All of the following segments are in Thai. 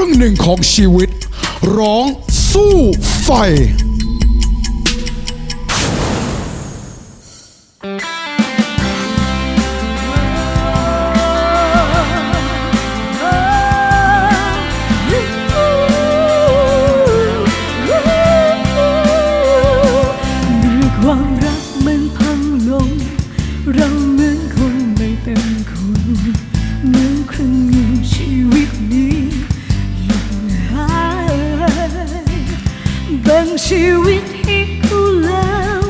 รึ่งหนึ่งของชีวิต ร้องสู้ไฟ ชีวิตให้เขาแล้ว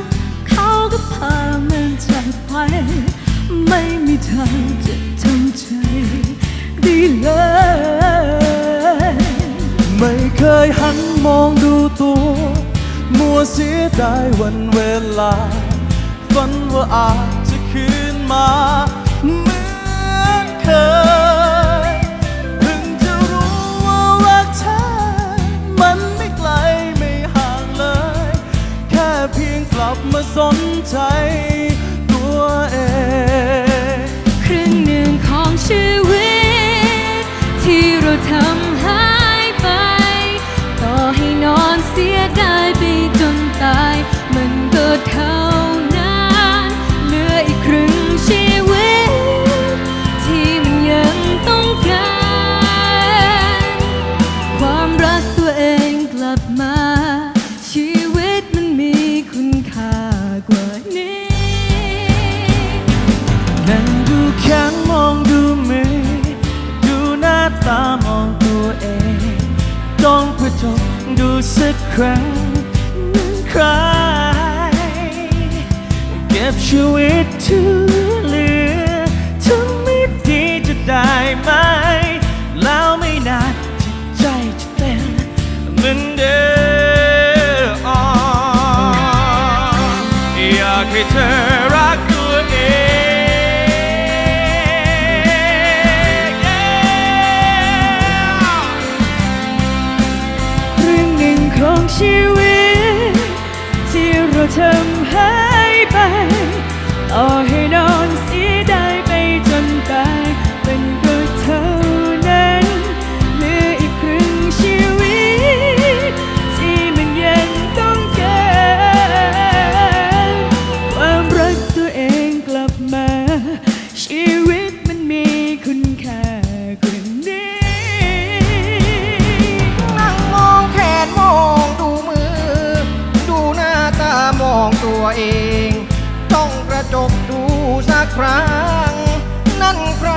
เขาก็พามันจากไป ไม่มีทางจะทำใจได้เลย ไม่เคยหันมองดูตัว มัวเสียดายวันเวลา ฝันว่าอาจจะคืนมาเหมือนเคย ลับมาสนใจตัวเองครึ่งหนึ่งของชีวิตที่เราทำ ครั้งนั้นใคร เก็บชีวิตที่เหลือทำไม่ดีจะได้ไหม แล้วไม่นานจิตใจจะเป็นเหมือนเดิมอยากให้เธอ ชีวิต ที่เราทำหายไปต่อให้นอนเสียดายไปจนตายมันก็เท่านั้นเหลืออีกครึ่งชีวิต ที่มันยังต้องการความรักตัวเองกลับมาชีวิต ตัวเอง ต้องกระจกดูสักครั้ง นั่นใคร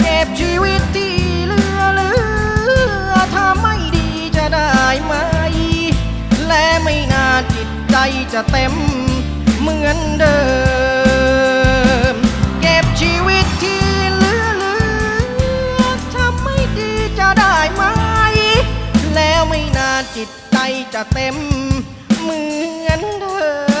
เก็บชีวิตที่เหลือเหลือถ้าไม่ดีจะได้ไหม และไม่นานจิตใจจะเต็มเหมือนเดิม เก็บชีวิตที่เหลือเหลือทำไม่ดีจะได้ไหม แล้วไม่นานจิตใจจะเต็ม เหมือนเธอ